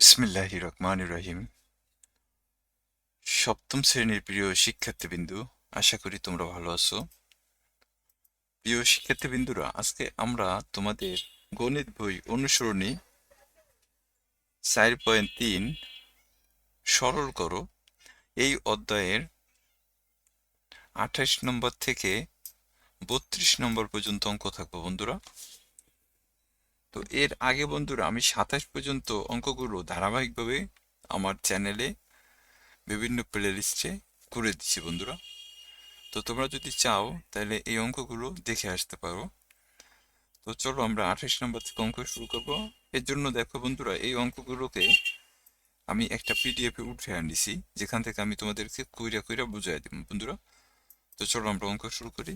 বিসমিল্লাহ রহমান রহিম সপ্তম শ্রেণির প্রিয় শিক্ষার্থীবৃন্দু, আশা করি তোমরা ভালো আছো। প্রিয় শিক্ষার্থীবৃন্দুরা, আজকে আমরা তোমাদের গণিত বই অনুসরণী চার পয়েন্ট তিন সরল করো। এই অধ্যায়ের আঠাশ নম্বর থেকে বত্রিশ নম্বর পর্যন্ত অঙ্ক থাকব বন্ধুরা। তো এর আগে বন্ধুরা আমি সাতাশ পর্যন্ত অঙ্কগুলো ধারাবাহিকভাবে আমার চ্যানেলে বিভিন্ন প্লে লিস্টে করে দিচ্ছি বন্ধুরা। তো তোমরা যদি চাও তাহলে এই অঙ্কগুলো দেখে আসতে পারো। তো চলো আমরা আঠাশ নম্বর থেকে অঙ্ক শুরু করব। এর জন্য দেখো বন্ধুরা, এই অঙ্কগুলোকে আমি একটা পিডিএফে উঠে আনিছি, যেখান থেকে আমি তোমাদেরকে কইরা কইরা বুঝাই দিব বন্ধুরা। তো চলো আমরা অঙ্ক শুরু করি।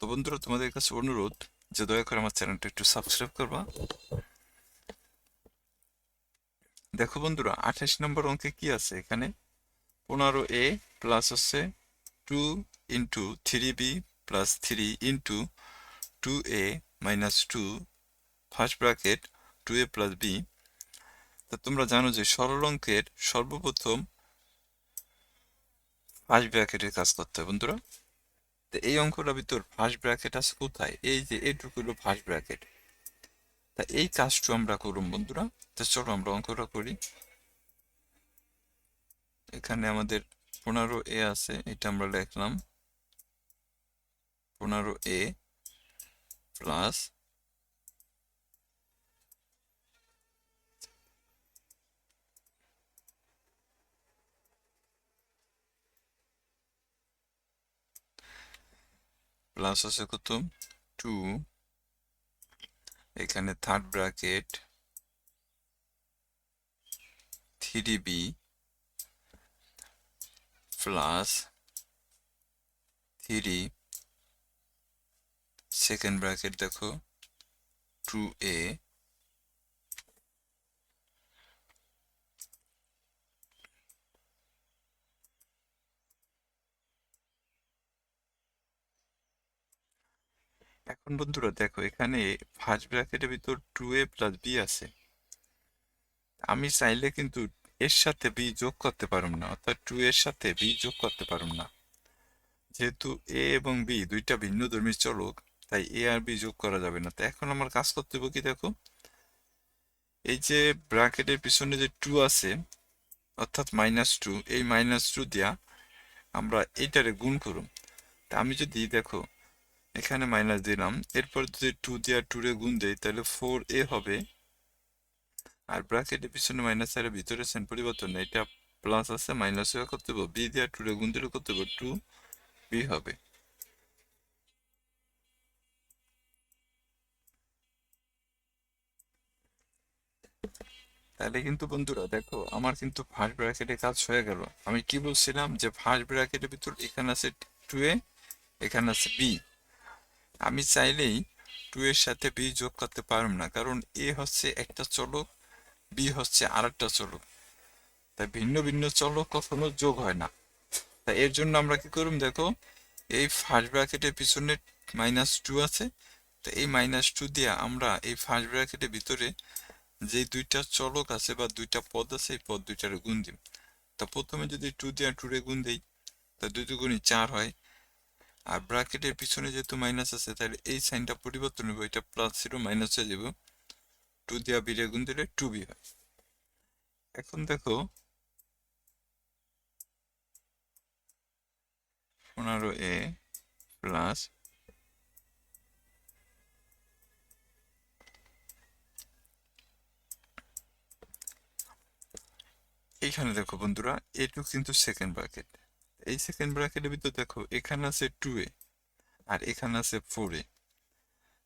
তো বন্ধুরা, তোমাদের কাছে অনুরোধ যে দয়া করে আমার চ্যানেলটা একটু সাবস্ক্রাইব করবা। দেখো বন্ধুরা, আঠাশ নম্বর অঙ্কে কি আছে এখানে? পনেরো এ প্লাস হচ্ছে two into three B plus three into two A minus two first bracket two A plus B তা তোমরা জানো যে সরল অঙ্কের সর্বপ্রথম ফার্স্ট ব্র্যাকেটের কাজ করতে হয় বন্ধুরা। তো এই অঙ্কটা ভিতর ফার্স্ট ব্র্যাকেট আছে কোথায়? এই যে এটুকু হলো ফার্স্ট ব্র্যাকেট তা এই কাজটু আমরা করুন বন্ধুরা। তো চলো আমরা অঙ্কটা করি। এখানে আমাদের পনেরো এ আছে, এটা আমরা লিখলাম। পনেরো এ প্লাস প্লাস আছে কত? টু এখানে third bracket three B plus three second bracket দেখো টু এ এখন বন্ধুরা দেখো, এখানে ফার্স্ট ব্র্যাকেটের ভিতর টু এ প্লাস বি আছে। আমি চাইলে কিন্তু এর সাথে বি যোগ করতে পারুম না, অর্থাৎ টু এর সাথে বি যোগ করতে পারুম না। যেহেতু এ এবং বি দুইটা ভিন্ন ধর্মীর চলক, তাই এ আর বি যোগ করা যাবে না। তো এখন আমার কাজ করতে হবে কি দেখো, এই যে ব্র্যাকেটের পিছনে যে টু আছে, অর্থাৎ মাইনাস টু এই মাইনাস টু দিয়া আমরা এইটারে গুণ করুম। তা আমি যদি দেখো এখানে মাইনাস দিলাম। এরপর যদি টু দিয়ে টুরে গুণ দেই, তাহলে ফোর এ হবে। আর ব্র্যাকেটের পিছনে মাইনাস আর ভিতরে সেন পরিবর্তন নেই। এটা প্লাস আছে মাইনাস করতে হবে। বি দিয়ে টুরে গুণ দিলে করতে হবে? টু বি হবে। তাহলে কিন্তু বন্ধুরা দেখো, আমার কিন্তু ফার্স্ট ব্র্যাকেটে কাজ হয়ে গেল। আমি কি বলছিলাম যে ফার্স্ট ব্র্যাকেটের ভিতর এখানে আছে টু এ এখানে আছে বি আমি চাইলেই টু এর সাথে বি যোগ করতে পারব না। কারণ এ হচ্ছে একটা চলক, বি হচ্ছে আর একটা চলক। তাই ভিন্ন ভিন্ন চলক কখনো যোগ হয় না। তাই এর জন্য আমরা কি করুম, দেখো, এই ফার্স্ট ব্র্যাকেটের পিছনে মাইনাস টু আছে। তো এই মাইনাস টু দিয়ে আমরা এই ফার্স্ট ব্র্যাকেটের ভিতরে যে দুইটা চলক আছে বা দুইটা পদ আছে, এই পদ দুইটার গুণ দিই তা প্রথমে যদি টু দিয়ে টুরে গুণ দেই তা দুই দুগুণই চার হয়। আর ব্র্যাকেটের পিছনে যেহেতু মাইনাস আছে, তাহলে এই সাইনটা পরিবর্তন হবে এটা প্লাস জিরো মাইনাস হয়ে যাবে টু দিয়া বিরে গুণ দিলে টু বি হয়। এখন দেখো, পনেরো এ প্লাস এইখানে দেখো বন্ধুরা, এটুকু কিন্তু সেকেন্ড ব্র্যাকেট এই সেকেন্ড ব্র্যাকেটের ভিতর দেখো, এখানে আছে টু এ আর এখানে আছে ফোর এ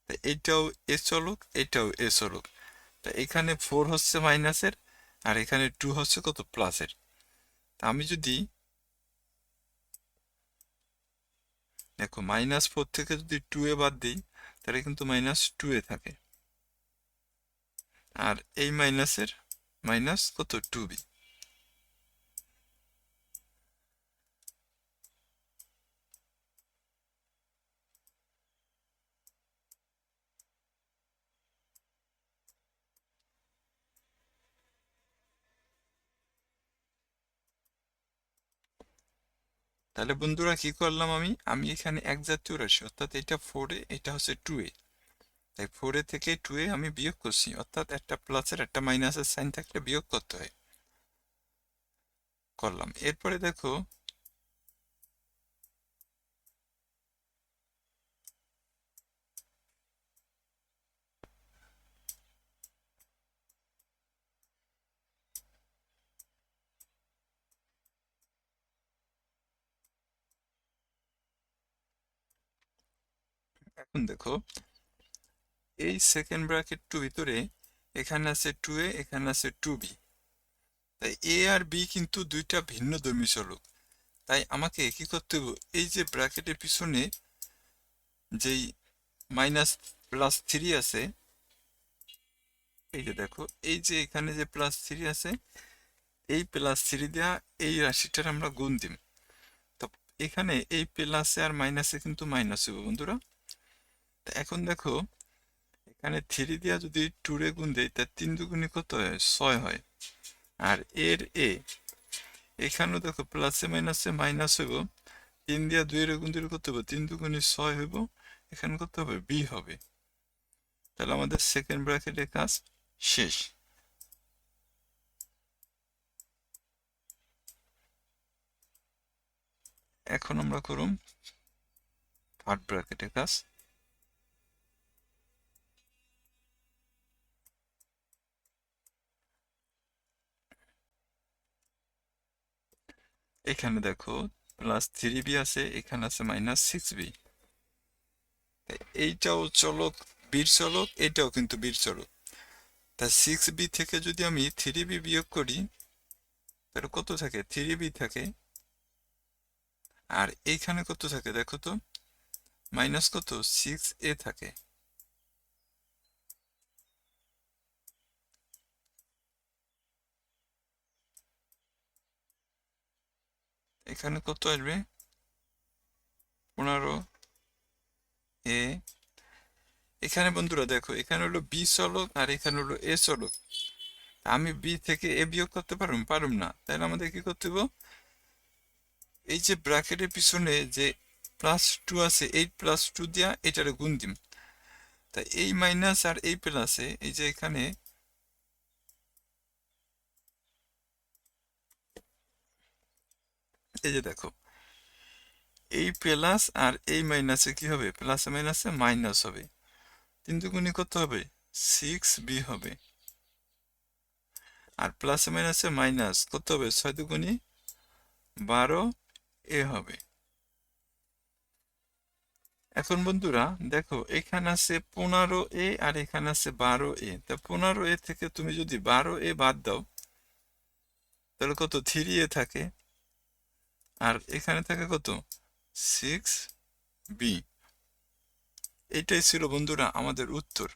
তা এইটাও এ চলক, এটাও এ চলক। তা এখানে ফোর হচ্ছে মাইনাসের আর এখানে টু হচ্ছে কত? প্লাসের তা আমি যদি দেখো মাইনাস ফোর থেকে যদি টু এ বাদ দিই, তাহলে কিন্তু মাইনাস টু এ থাকে। আর এই মাইনাসের মাইনাস কত? টু বি তাহলে বন্ধুরা কি করলাম আমি? আমি এখানে এক জাতীয় রাশি অর্থাৎ এটা ফোরে এটা হচ্ছে টু এ। তাই ফোরে থেকে টু এ আমি বিয়োগ করছি। অর্থাৎ একটা প্লাসের একটা মাইনাসের সাইন থাকলে বিয়োগ করতে হয়। করলাম। এরপরে দেখো এখন দেখো, এই সেকেন্ড ব্র্যাকেট টু ভিতরে এখানে আছে টু এ এখানে আছে টু বি তাই এ আর বি কিন্তু দুইটা ভিন্ন ধর্মী চলক তাই আমাকে কি করতে হবে এই যে ব্র্যাকেটের পিছনে যেই মাইনাস প্লাস থ্রি আছে, এই যে দেখো, এই যে এখানে যে প্লাস থ্রি আছে, এই প্লাস থ্রি দেওয়া এই রাশিটার আমরা গুণ দিম। তো এখানে এই প্লাসে আর মাইনাসে কিন্তু মাইনাস হবে বন্ধুরা। এখন দেখো, এখানে থ্রি দিয়া যদি টুরে গুণ দেয় তার তিন দুগুণে কত হয়? ছয় হয়। আর এর এ এখানেও দেখো প্লাসে মাইনাসে মাইনাস হইব। তিন দিয়া দুইয়ের গুণ দিলে কত হবে? তিন দুগুণে ছয় হইব। এখানে কত হবে? বি হবে। তাহলে আমাদের সেকেন্ড ব্র্যাকেটের কাজ শেষ। এখন আমরা করুম থার্ড ব্র্যাকেটের কাজ। এখানে দেখো প্লাস থ্রি বি আছে, এখানে আছে মাইনাস সিক্স বি এইটাও চলক বীর চলক, এটাও কিন্তু বীর চলক। তা সিক্স বি থেকে যদি আমি থ্রি বি বিয়োগ করি, তাহলে কত থাকে? থ্রি বি থাকে। আর এইখানে কত থাকে দেখো তো? মাইনাস কত? সিক্স এ থাকে। এখানে কত আসবে? পনেরো। এ। এখানে বন্ধুরা দেখো, এখানে হলো বি চলক আর এখানে হলো এ চলক আমি বি থেকে এ বিয়োগ করতে পারুম? পারুম না। তাহলে আমাদের কি করতে হবে এই যে ব্র্যাকেটের পিছনে যে প্লাস টু আছে এইট প্লাস টু দিয়া এটারে গুণ দিম। তা এই মাইনাস আর এই প্লাসে এই যে এখানে এই যে দেখো, এই প্লাস আর এই মাইনাসে কি হবে? প্লাস মাইনাসে মাইনাস হবে। তিন দুগুণি কত হবে? সিক্স বি হবে। আর প্লাস মাইনাসে মাইনাস কত হবে? ছয় দুগুণি বারো এ হবে। এখন বন্ধুরা, দেখো, এখানে আছে পনেরো এ আর এখানে আছে বারো এ। তা পনেরো এ থেকে তুমি যদি বারো এ বাদ দাও, তাহলে কত? থ্রি এ থাকে। আর এখানে থাকে কত? সিক্স বি এইটাই ছিল বন্ধুরা আমাদের উত্তর।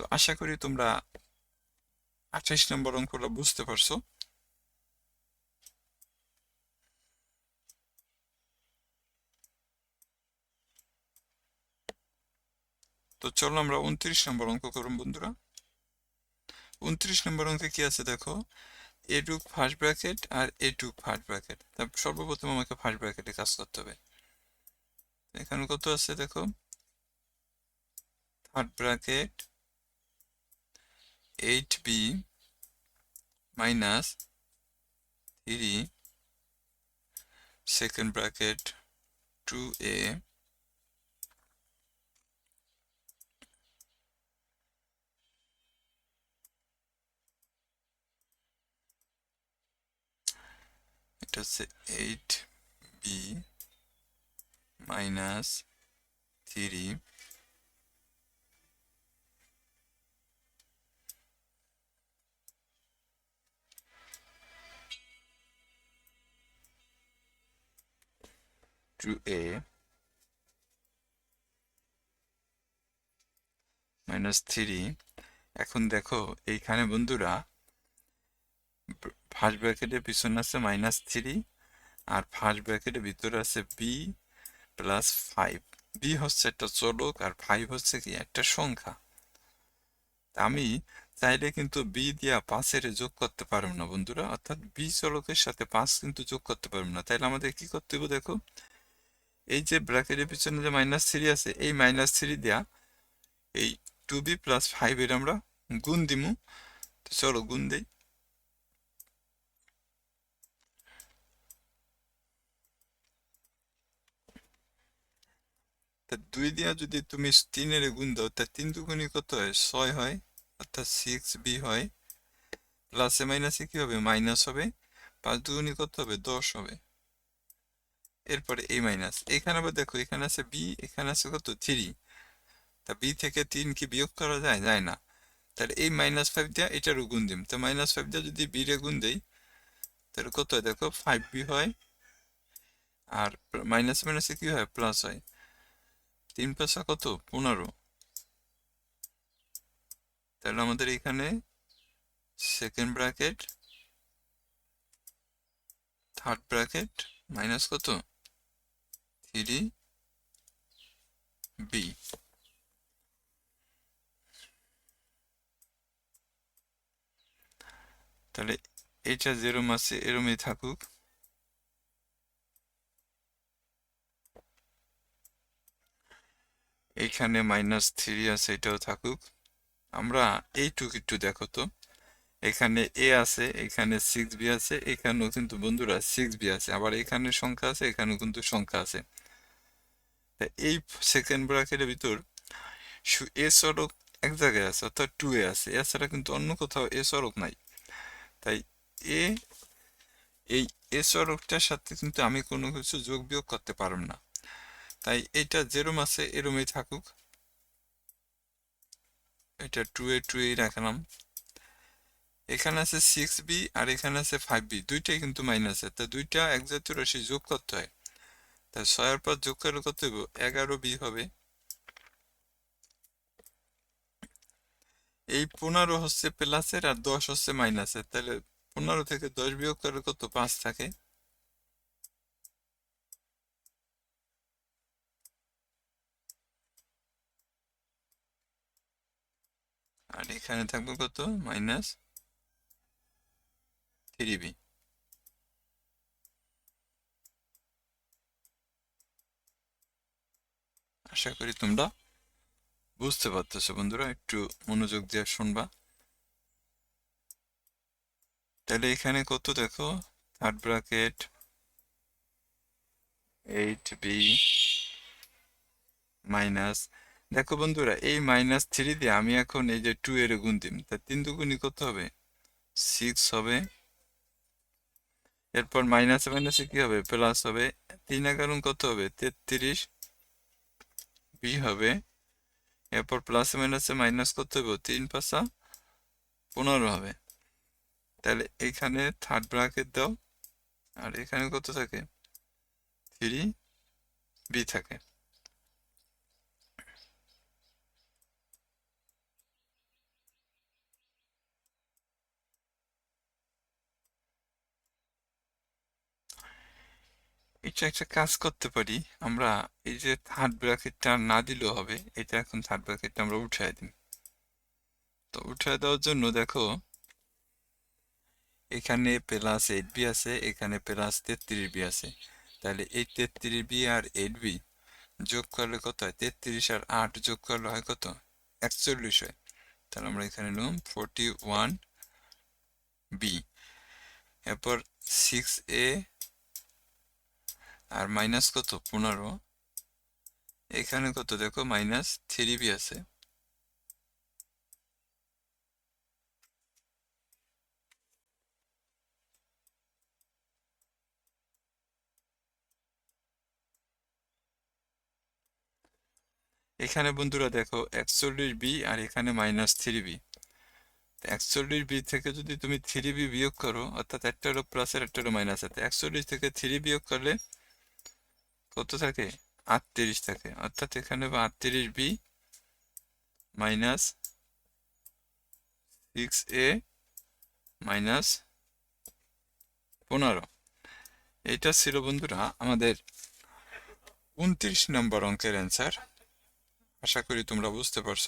তো আশা করি তোমরা আঠাইশ নম্বর অঙ্কটা বুঝতে পারছ। তো চলো আমরা উনত্রিশ নম্বর অঙ্ক করুন বন্ধুরা। উনত্রিশ নম্বর অঙ্কে কি আছে দেখো? এটুক ফার্স্ট ব্র্যাকেট আর এটুক ফার্স্ট ব্র্যাকেট তারপর সর্বপ্রথম আমাকে ফার্স্ট ব্র্যাকেটে কাজ করতে হবে। এখানে কত আছে দেখো? Third bracket eight B minus three second bracket two A এটা হচ্ছে eight B minus three two A minus three এখন দেখো এইখানে বন্ধুরা ফার্স্ট ব্র্যাকেটের পিছনে আছে মাইনাস থ্রি আর ফার্স্ট ব্র্যাকেটের ভিতরে আছে বি প্লাস ফাইভ বি হচ্ছে একটা চলক আর ফাইভ হচ্ছে কি একটা সংখ্যা। আমি চাইলে কিন্তু বি দিয়া পাঁচের যোগ করতে পারব না বন্ধুরা, অর্থাৎ বি চলকের সাথে পাঁচ কিন্তু যোগ করতে পারব না। তাইলে আমাদের কি করতে হবে দেখো, এই যে ব্র্যাকেটের পিছনে যে মাইনাস থ্রি আছে, এই মাইনাস থ্রি দেয়া এই টু বি প্লাস ফাইভের আমরা গুণ দিমু। চলো গুণ দেই। তা দুই দিয়া যদি তুমি তিনের গুণ দাও, তা তিন দুগুণই কত হয়? ছয় হয়, অর্থাৎ সিক্স বি হয়। প্লাসে মাইনাসে কি হবে? মাইনাস হবে। পাঁচ দুগুণই কত হবে? দশ হবে। এরপরে এই মাইনাস এখানে আবার দেখো, এখানে আছে বি এখানে আছে কত? থ্রি তা বি থেকে তিন কি বিয়োগ করা যায়? যায় না। তাহলে এই মাইনাস ফাইভ দিয়া এটারও গুণ দিম। তো মাইনাস ফাইভ দিয়া যদি বি রে গুণ দেই, তাহলে কত হয়? দেখো ফাইভ বি হয়। আর মাইনাস মাইনাসে কি হয়? প্লাস হয়। তিন পাশা কত? পনেরো। তাহলে আমাদের এখানে second bracket third bracket minus কত? থ্রি বি তাহলে এটা যেরম আছে, এরমই থাকুক। এইখানে মাইনাস থ্রি আছে, এটাও থাকুক। আমরা এইটুক একটু দেখো তো। এখানে এ আছে, এখানে সিক্স বি আছে, এখানেও কিন্তু বন্ধুরা সিক্স বি আছে। আবার এখানে সংখ্যা আছে, এখানেও কিন্তু সংখ্যা আছে। এই সেকেন্ড ব্র্যাকেটের ভিতর এ সড়ক এক জায়গায় আছে, অর্থাৎ টু এ আছে। এছাড়া কিন্তু অন্য কোথাও এ সড়ক নাই। তাই এ এই এ সড়কটার সাথে কিন্তু আমি কোনো কিছু যোগ বিয়োগ করতে পারব না। তাই এটা যেরম আছে এরমই থাকুক। এটা টু এ টু এ রাখলাম। এখানে আছে সিক্স বি আর এখানে আছে ফাইভ বি দুইটাই কিন্তু মাইনাস তা দুইটা এক জাতীয় রাশি যোগ করতে হয়। তা ছয়ের পর যোগ করে কত হবে এগারো বি হবে। এই পনেরো হচ্ছে প্লাসের আর দশ হচ্ছে মাইনাসের তাহলে পনেরো থেকে দশ বিয়োগ করে কত? পাঁচ থাকে। আর এখানে থাকবে কত? মাইনাস থ্রি বি আশা করি তোমরা বুঝতে পারতেছো বন্ধুরা, একটু মনোযোগ দিয়ে শুনবা। তাহলে এখানে কত দেখো? Third bracket eight B minus দেখো বন্ধুরা, এই মাইনাস থ্রি দিয়ে আমি এখন এই যে টু এর গুণ দিম। তা তিন দুগুণই কত হবে? সিক্স হবে। এরপর মাইনাসে মাইনাসে কি হবে? প্লাস হবে। তিন এগারো কত হবে? তেত্রিশ। বি হবে। এরপর প্লাসে মাইনাসে মাইনাস কত হবে? তিন পাশা পনেরো হবে। তাহলে এখানে থার্ড ব্র্যাকেট দাও। আর এখানে কত থাকে? থ্রি বি থাকে। এটা একটা কাজ করতে পারি। আমরা এই যে থার্ড ব্র্যাকেটটা না দিলেও হবে, এটা এখন থার্ড ব্র্যাকেটটা আমরা উঠাই দিই। তো উঠায় দেওয়ার জন্য দেখো, এখানে প্লাস এইট বি আছে, এখানে প্লাস তেত্রিশ বি আছে। তাহলে এই তেত্রিশ বি আর এইট বি যোগ করলে কত হয়? তেত্রিশ আর আট যোগ করলে হয় কত? একচল্লিশ হয়। তাহলে আমরা এখানে নিলাম ফোরটি ওয়ান বি এরপর সিক্স এ আর মাইনাস কত? পনেরো। এখানে কত? দেখো মাইনাস থ্রি বি আছে। এখানে বন্ধুরা দেখো একচল্লিশ বি আর এখানে মাইনাস থ্রি বি একচল্লিশ বি থেকে যদি তুমি থ্রি বি বিয়োগ করো, অর্থাৎ একটা হলো প্লাসের একটা মাইনাস আছে। একচল্লিশ থেকে থ্রি বিয়োগ করলে কত থাকে? আটত্রিশ থাকে। অর্থাৎ এখানে আটত্রিশ B minus six A minus পনেরো। এইটা ছিল বন্ধুরা আমাদের উনত্রিশ নম্বর অঙ্কের অ্যান্সার আশা করি তোমরা বুঝতে পারছ।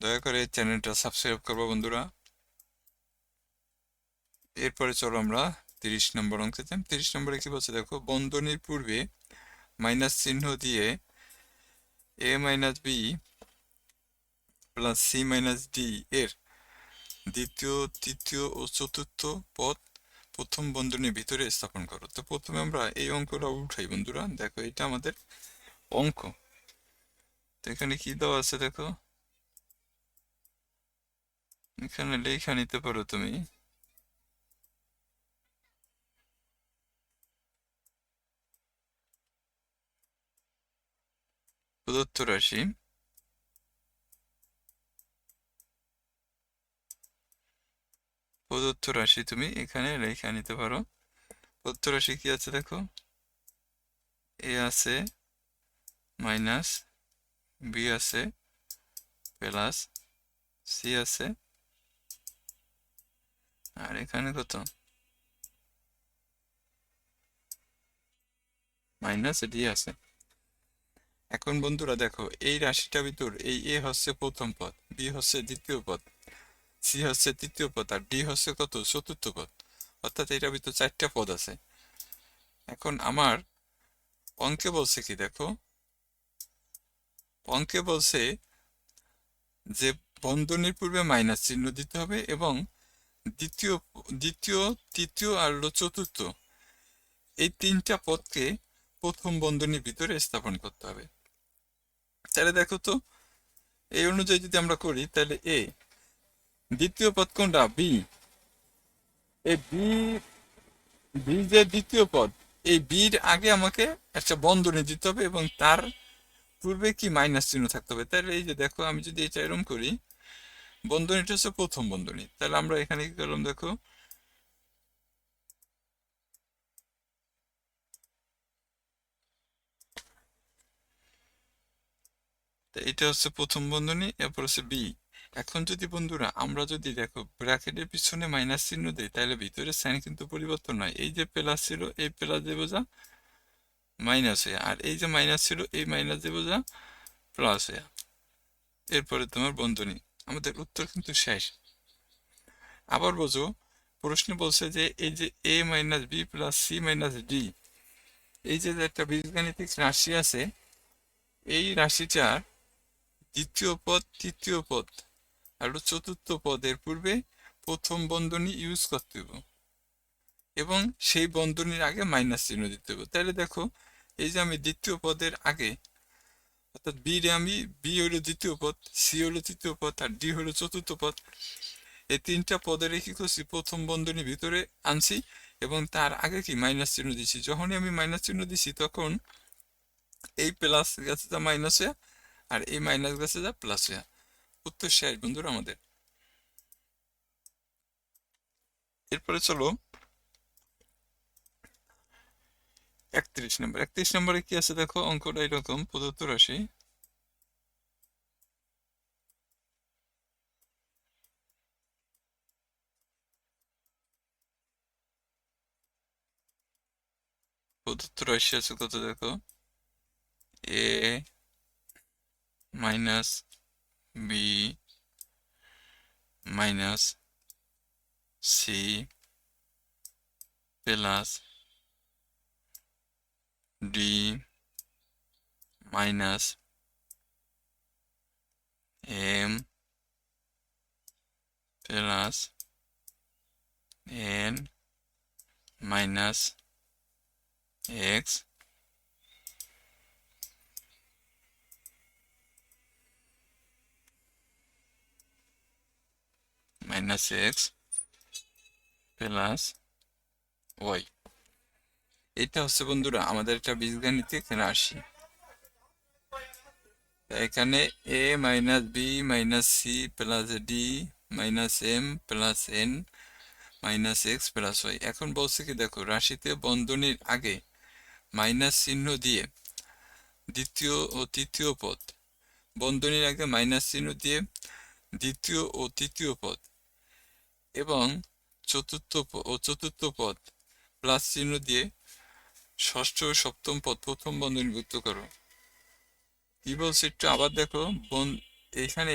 দয়া করে চ্যানেলটা সাবস্ক্রাইব করব বন্ধুরা। এরপরে চলো আমরা তিরিশ নম্বর অঙ্কে যাই তিরিশ নম্বরে কি বলছে দেখো, বন্ধনীর পূর্বে মাইনাস চিহ্ন দিয়ে A minus B plus C minus D এর দ্বিতীয়, তৃতীয় ও চতুর্থ পদ প্রথম বন্ধনীর ভিতরে স্থাপন করো। তো প্রথমে আমরা এই অঙ্কটা উঠাই বন্ধুরা। দেখো, এটা আমাদের অঙ্ক। তো এখানে কি দেওয়া আছে দেখো? এখানে লেখা নিতে পারো তুমি। প্রদত্ত রাশি প্রদত্ত রাশি তুমি এখানে লেখা নিতে পারো প্রদত্ত রাশি কি আছে দেখো এ আছে মাইনাস বি আছে প্লাস সি আছে আর এখানে কত মাইনাস ডি আছে এখন বন্ধুরা দেখো, এই রাশিটার ভিতর এই এ হচ্ছে প্রথম পদ, বি হচ্ছে দ্বিতীয় পদ, সি হচ্ছে তৃতীয় পদ, আর ডি হচ্ছে কত? চতুর্থ পদ। অর্থাৎ এটার ভিতর চারটা পদ আছে। এখন আমার অঙ্কে বলছে কি দেখো? অঙ্কে বলছে যে বন্ধনীর পূর্বে মাইনাস চিহ্ন দিতে হবে এবং দ্বিতীয় দ্বিতীয়, তৃতীয় আর চতুর্থ। এই তিনটা পদকে প্রথম বন্ধনীর ভিতরে স্থাপন করতে হবে। তাহলে দেখো তো, এই অনুযায়ী যদি আমরা করি, তাহলে এ দ্বিতীয় পদ কোনটা? বি এই বি বি যে দ্বিতীয় পদ, এই বির আগে আমাকে একটা বন্ধনী দিতে হবে এবং তার পূর্বে কি মাইনাস চিহ্ন থাকতে হবে? তাহলে এই যে দেখো, আমি যদি এটা এরকম করি, বন্ধনীটা হচ্ছে প্রথম বন্ধনী। তাহলে আমরা এখানে কি করলাম দেখো এটা হচ্ছে প্রথম বন্ধনী, এরপর হচ্ছে বি এখন যদি বন্ধুরা, আমরা যদি দেখো, ব্র্যাকেটের পিছনে মাইনাস চিহ্ন দিই, তাহলে ভিতরে সাইন কিন্তু পরিবর্তন নয় এই যে প্লাস ছিল, এই প্লাস দেবো যা মাইনাস হয়ে। আর এই যে মাইনাস ছিল, এই মাইনাস দেবো যা প্লাস হয়ে। এরপরে তোমার বন্ধনী। আমাদের উত্তর কিন্তু শেষ। আবার বোঝো, প্রশ্ন বলছে যে এই যে A minus B plus C minus D এই যে একটা বীজগাণিতিক রাশি আছে, এই রাশিটার দ্বিতীয় পদ, তৃতীয় পদ, আর চতুর্থ পদের পূর্বে প্রথম বন্ধনী ইউজ করতে হবে এবং সেই বন্ধনীর আগে মাইনাস চিহ্ন দিতে হবে তাহলে দেখো, এই যে আমি দ্বিতীয় পদের আগে, অর্থাৎ বি রে আমি বি হলো দ্বিতীয় পদ সি হলো তৃতীয় পদ, আর ডি হলো চতুর্থ পদ। এই তিনটা পদের কি করছি প্রথম বন্ধনীর ভিতরে আনছি এবং তার আগে কি মাইনাস চিহ্ন দিচ্ছি যখনই আমি মাইনাস চিহ্ন দিচ্ছি তখন এই প্লাস গেছে তা মাইনাস আর এই মাইনাস গেছে যা প্লাস উত্তর শেষ, বন্ধুরা আমাদের। এরপরে চলো, একত্রিশ নম্বর একত্রিশ নম্বরে কি আছে দেখো? অঙ্কটা এরকম, প্রদত্ত রাশি। প্রদত্ত রাশি আছে কত দেখো? A minus b minus c plus d minus m plus n minus x minus X plus Y এটা হচ্ছে বন্ধুরা আমাদের একটা বীজগাণিতিক রাশি। এখানে A minus B minus C plus D minus M plus N minus X plus Y এখন বলছে কি, দেখো, রাশিতে বন্ধনীর আগে মাইনাস চিহ্ন দিয়ে দ্বিতীয় ও তৃতীয় পদ, বন্ধনীর আগে মাইনাস চিহ্ন দিয়ে দ্বিতীয় ও তৃতীয় পদ এবং চতুর্থ ও চতুর্থ পদ প্লাস চিহ্ন দিয়ে ষষ্ঠ ও সপ্তম পদ প্রথম বন্ধনীভুক্ত করো। কি বলছে একটু আবার দেখো, বন এখানে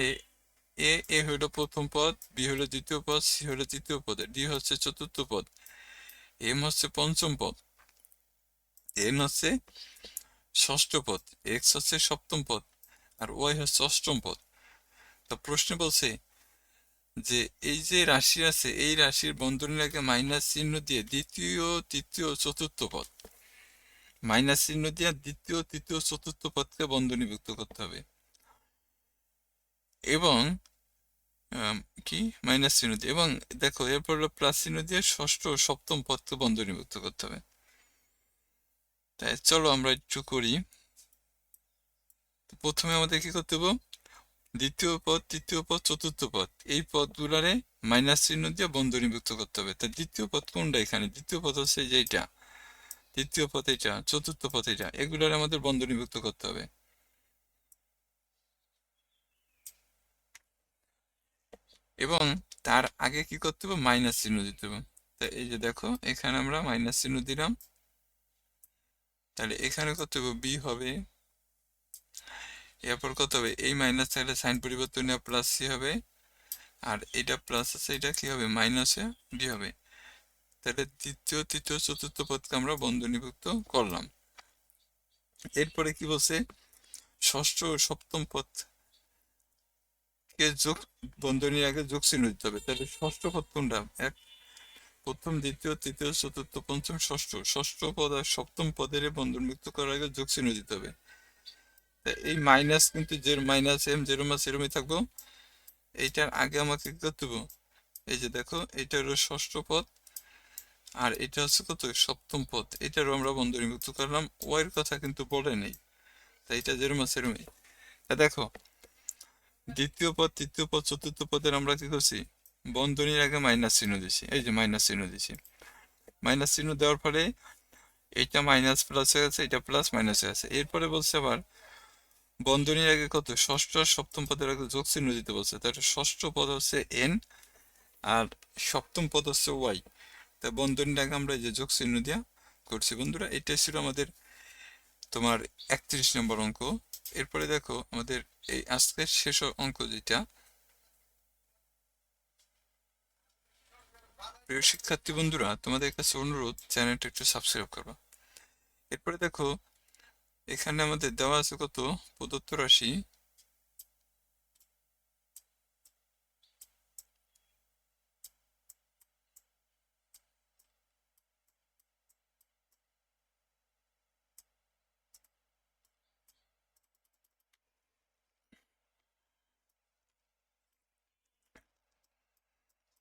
এ এ হলো প্রথম পদ, বি হলো দ্বিতীয় পদ, সি হলো তৃতীয় পদ, ডি হচ্ছে চতুর্থ পদ, এম হচ্ছে পঞ্চম পদ, এন হচ্ছে ষষ্ঠ পদ, এক্স হচ্ছে সপ্তম পদ, আর ওয়াই হচ্ছে অষ্টম পদ। তো প্রশ্ন বলছে যে এই যে রাশি আছে, এই রাশির বন্ধনী লাগে মাইনাস চিহ্ন দিয়ে দ্বিতীয়, তৃতীয়, চতুর্থ পদ। মাইনাস চিহ্ন দিয়ে দ্বিতীয়, তৃতীয়, চতুর্থ পদকে বন্ধনীভুক্ত করতে হবে। এবং কি? মাইনাস চিহ্ন দিয়ে। এবং দেখো, এরপর হলো প্লাস চিহ্ন দিয়ে ষষ্ঠ সপ্তম পদকে বন্ধনীভুক্ত করতে হবে। তাই চলো আমরা একটু করি। প্রথমে আমাদের কি করতে হবে? দ্বিতীয় পদ, তৃতীয় পদ, চতুর্থ পদ। এই পদগুলারে মাইনাস চিহ্ন দিয়ে বন্ধনীভুক্ত করতে হবে। তা দ্বিতীয় পদ কোনটা এখানে? দ্বিতীয় পদ হচ্ছে যে এইটা। তৃতীয় পদ এটা চতুর্থ পদ এটা এগুলার আমাদের বন্ধনীভুক্ত করতে হবে। এবং তার আগে কি করতে হবে? মাইনাস চিহ্ন দিতে হবে। তা এই যে দেখো, এখানে আমরা মাইনাস চিহ্ন দিলাম। তাহলে এখানে কত হবে? বি হবে। এরপর কত হবে? এই মাইনাস থাকলে সাইন পরিবর্তন প্লাস সি হবে। আর এটা প্লাস আছে, এটা কি হবে? মাইনাসে ডি হবে। তাহলে দ্বিতীয় তৃতীয়, চতুর্থ পদকে আমরা বন্ধনীভুক্ত করলাম। এরপরে কি বলছে? ষষ্ঠ ও সপ্তম পদ কে যোগ, বন্ধনীর আগে যোগ চিহ্ন দিতে হবে। তাহলে ষষ্ঠ পদ কোনটা? এক, প্রথম, দ্বিতীয়, তৃতীয়, চতুর্থ, পঞ্চম, ষষ্ঠ। ষষ্ঠ পদ আর সপ্তম পদের বন্ধনমুক্ত করার আগে যোগ চিহ্ন দিতে হবে। এই মাইনাস কিন্তু যে মাইনাস এম যেরম আছে সেরমই থাকব। এইটার আগে আমাকে করতে হবে? এই যে দেখো এটা হলো ষষ্ঠ পদ, আর এটা হচ্ছে কত? সপ্তম পদ। এটারও আমরা বন্ধনীভুক্ত করলাম। ওয়ের কথা কিন্তু বলে নেই। তাই এটা যেরম আছে সেরমই তা দেখো, দ্বিতীয় পদ, তৃতীয় পদ, চতুর্থ পদের আমরা কি করছি? বন্ধনীর আগে মাইনাস চিহ্ন দিছি। এই যে মাইনাস চিহ্ন দিছি। মাইনাস চিহ্ন দেওয়ার ফলে এটা মাইনাস প্লাস হয়ে গেছে, এটা প্লাস মাইনাস হয়ে গেছে। এরপরে বলছে আবার বন্ধনীর আগে কত? ষষ্ঠ আর সপ্তম পদের আগে যোগ চিহ্ন দিতে বলছে। তাহলে ষষ্ঠ পদ হচ্ছে এন আর সপ্তম পদ হচ্ছে ওয়াই তা বন্ধনীর আগে আমরা যে যোগ চিহ্ন দিয়া করছি। বন্ধুরা, এটাই ছিল আমাদের তোমার একত্রিশ নম্বর অঙ্ক। এরপরে দেখো আমাদের এই আজকের শেষ অঙ্ক যেটা। প্রিয় শিক্ষার্থী বন্ধুরা, তোমাদের কাছে অনুরোধ, চ্যানেলটা একটু সাবস্ক্রাইব করবা। এরপরে দেখো এখানে আমাদের দেওয়া আছে কত? প্রদত্ত রাশি।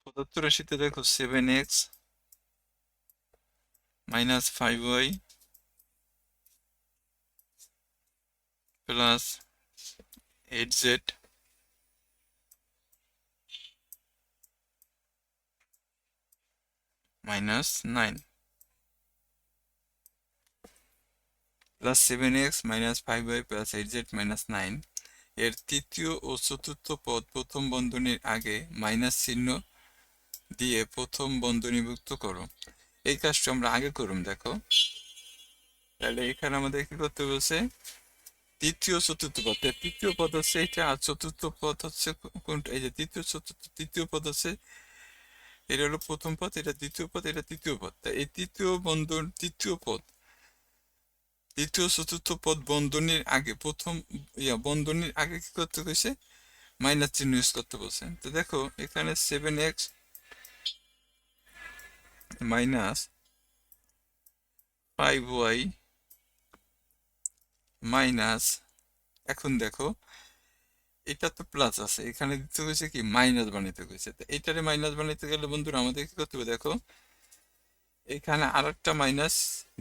প্রদত্ত রাশিতে দেখো seven X minus five Y plus eight seven X minus five Y plus eight Z minus nine. এর তৃতীয় ও চতুর্থ পদ প্রথম বন্ধনীর আগে মাইনাস চিহ্ন দিয়ে প্রথম বন্ধনীভুক্ত করো। এই কাজটা আমরা আগে করুম দেখো। তাহলে এখানে আমাদের কি করতে বলছে? তৃতীয় চতুর্থ পদ। তৃতীয় পদ হচ্ছে এটা, আর চতুর্থ পদ হচ্ছে কোনটা? এই যে তৃতীয় চতুর্থ, তৃতীয় পদ হচ্ছে, এটা হলো প্রথম পদ, এটা দ্বিতীয় পদ, এটা তৃতীয় পদ। এই তৃতীয় বন্ধন, তৃতীয় পদ, তৃতীয় চতুর্থ পদ বন্ধনীর আগে, প্রথম ইয়া, বন্ধনীর আগে কি করতে হয়েছে? মাইনাস চিহ্ন ইউজ করতে বলছে। তো দেখো, এখানে seven X minus five Y minus, এখন দেখো, এটা তো প্লাস আছে, এখানে দিতে হয়েছে কি? মাইনাস বানাইতে হয়েছে। তো এটারে মাইনাস বানাইতে গেলে বন্ধুরা আমাদের কি করতে হবে দেখো, এখানে আর একটা মাইনাস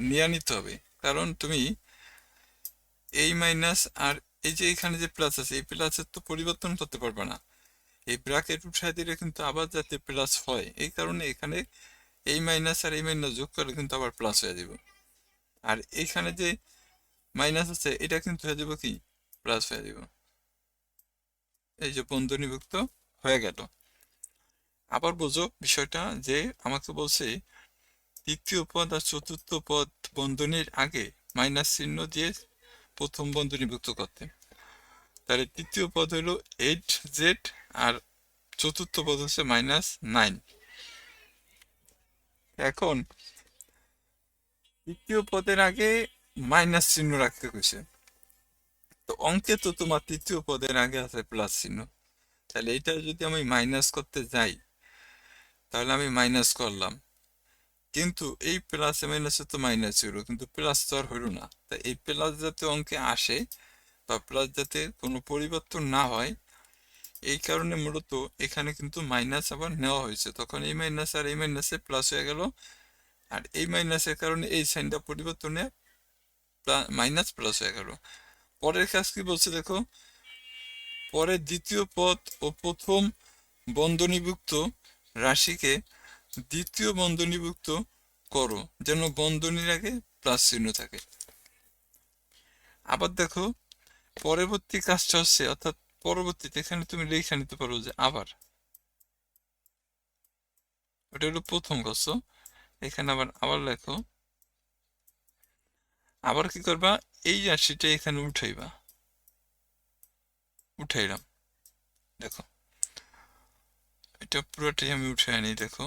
নিয়ে নিতে হবে। কারণ তুমি এই মাইনাস আর এই যে এখানে যে প্লাস আছে, এই প্লাসের তো পরিবর্তন করতে পারবে না। এই ব্র্যাকেট উঠায় দিলে কিন্তু আবার যাতে প্লাস হয়। এই কারণে এখানে এই মাইনাস আর এই মাইনাস যোগ করলে কিন্তু আবার প্লাস হয়ে যাবে। আর এইখানে যে মাইনাস আছে, এটা কিন্তু হয়ে যাবে কি? প্লাস হয়ে যাবে। এই যে বন্ধনীভুক্ত হয়ে গেল। আবার বোঝো বিষয়টা যে আমাকে বলছে, তৃতীয় পদ আর চতুর্থ পদ বন্ধনীর আগে মাইনাস চিহ্ন দিয়ে প্রথম বন্ধনীভুক্ত করতে। তাহলে তৃতীয় পদ হলো এইট জেড আর চতুর্থ পদ হচ্ছে মাইনাস নাইন এখন, তৃতীয় পদের আগে মাইনাস চিহ্ন রাখতে কইছে তো অঙ্কে তো তোমার তৃতীয় পদের আগে আছে প্লাস চিহ্ন তাহলে এটা যদি আমি মাইনাস করতে যাই, তাহলে আমি মাইনাস করলাম। কিন্তু এই প্লাসে মাইনাসে তো মাইনাস হইল, কিন্তু প্লাস তো আর হইল না। তা এই প্লাস যাতে অঙ্কে আসে, বা প্লাস যাতে কোনো পরিবর্তন না হয়, এই কারণে মূলত এখানে কিন্তু মাইনাস আবার নেওয়া হয়েছে। তখন এই মাইনাস আর এই মাইনাসে প্লাস হয়ে গেল। আর এই মাইনাসের কারণে এই সাইনটা পরিবর্তনে মাইনাস প্লাস গেল। পরের কাজ কি বলছে দেখো? পরে দ্বিতীয় পদ ও প্রথম বন্ধনীভুক্ত রাশিকে দ্বিতীয় বন্ধনীভুক্ত করো, যেন বন্ধনীর আগে প্লাস চিহ্ন থাকে। আবার দেখো, পরবর্তী কাজটা হচ্ছে, অর্থাৎ পরবর্তীতে এখানে তুমি লেখা নিতে পারো যে আবার। ওটা হলো প্রথম কষ্ট এখানে আবার আবার লেখো। আবার কি করবা? এই রাশিটা এখানে উঠাইবা। উঠাইলাম। দেখো। এটা পুরোটাই আমি উঠে আনি, দেখো।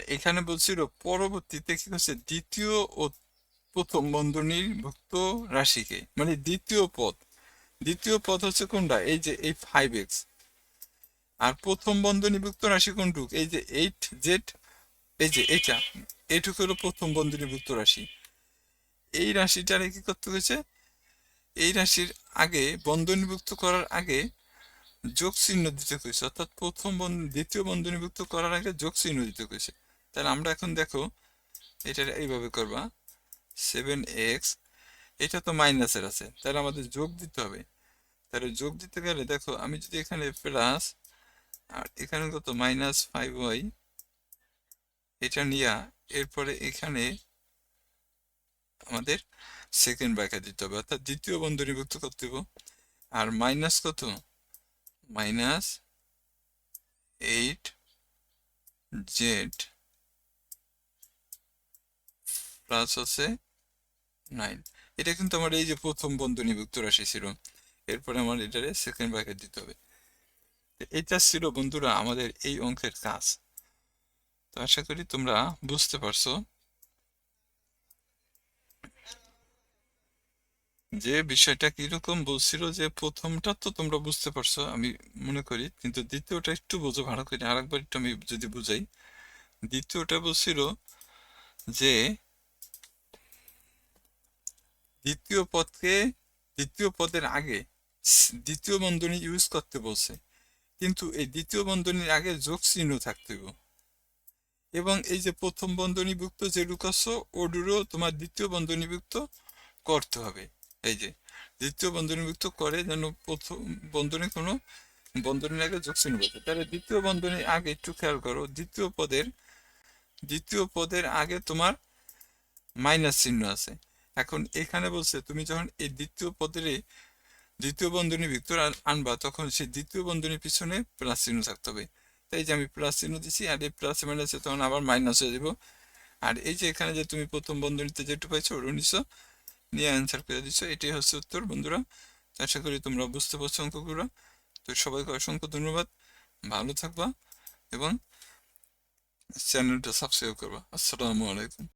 এখানে বলছিল পরবর্তীতে কি হচ্ছে? দ্বিতীয় ও প্রথম বন্ধনীর ভুক্ত রাশিকে মানে দ্বিতীয় পদ দ্বিতীয় পদ হচ্ছে কোনটা? এই যে এই ফাইভ এক্স আর প্রথম বন্ধনীভুক্ত রাশি কোনটুক? এই যে এইট জেড এই যে এটা এইটুকু হলো প্রথম বন্ধনীভুক্ত রাশি। এই রাশিটারে কি করতে হয়েছে? এই রাশির আগে বন্ধনীভুক্ত করার আগে যোগ চিহ্ন দিতে হয়েছে। অর্থাৎ প্রথম দ্বিতীয় বন্ধনীভুক্ত করার আগে যোগ চিহ্ন দিতে হয়েছে। তাহলে আমরা এখন দেখো এটা এইভাবে করবা। সেভেন এক্স এটা তো মাইনাসের আছে। তাহলে আমাদের যোগ দিতে হবে। তাহলে যোগ দিতে গেলে দেখো, আমি যদি এখানে প্লাস আর এখানে কত? মাইনাস ফাইভ ওয়াই এটা নিয়া এরপরে এখানে আমাদের সেকেন্ড ব্যাখ্যা দিতে হবে। অর্থাৎ দ্বিতীয় বন্ধনীভুক্ত করতে হবে আর মাইনাস কত? মাইনাস এইট জেড প্লাস হচ্ছে নাইন এটা কিন্তু আমার এই যে প্রথম বন্ধনীভুক্ত রাশি ছিল। এরপরে আমার এটারে সেকেন্ড ব্র্যাকেট দিতে হবে। এটা ছিল বন্ধুরা আমাদের এই অঙ্কের কাজ। তো আশা করি তোমরা বুঝতে পারছ যে বিষয়টা কীরকম বলছিল যে প্রথমটা তো তোমরা বুঝতে পারছ, আমি মনে করি, কিন্তু দ্বিতীয়টা একটু বোঝো, ভালো করে। আরেকবার একটু আমি যদি বুঝাই। দ্বিতীয়টা বলছিল যে দ্বিতীয় পদকে, দ্বিতীয় পদের আগে দ্বিতীয় বন্ধনী ইউজ করতে বলছে। কিন্তু এই দ্বিতীয় বন্ধনীর আগে যোগ চিহ্ন থাকতে এবং এই যে প্রথম বন্ধনীভুক্ত যে লুকাচ্ছ ওডুরও তোমার দ্বিতীয় বন্ধনীভুক্ত করতে হবে। এই যে, দ্বিতীয় বন্ধনীভুক্ত করে যেন প্রথম বন্ধনী কোনো বন্ধনীর আগে যোগ চিহ্ন বলতে তাহলে দ্বিতীয় বন্ধনীর আগে একটু খেয়াল করো, দ্বিতীয় পদের দ্বিতীয় পদের আগে তোমার মাইনাস চিহ্ন আছে। এখন এখানে বলছে, তুমি যখন এই দ্বিতীয় পদের দ্বিতীয় বন্ধনী ভিতর আনবা, তখন সেই দ্বিতীয় বন্ধনীর পিছনে প্লাস চিহ্ন থাকতে হবে। তাই যে আমি প্লাস চিহ্ন দিছি আর এই প্লাস মাইনাসে তখন আবার মাইনাস হয়ে যাব। আর এই যে এখানে যে তুমি প্রথম বন্ধনীতে যেটু পাইছো, ওটা নিছো, নিয়ে অ্যান্সার করে দিছো, এটাই হচ্ছে উত্তর বন্ধুরা। আশা করি তোমরা বুঝতে পারছ অঙ্কগুলো। তো সবাইকে অসংখ্য ধন্যবাদ। ভালো থাকবা এবং চ্যানেলটা সাবস্ক্রাইব করবা। আসসালামু আলাইকুম।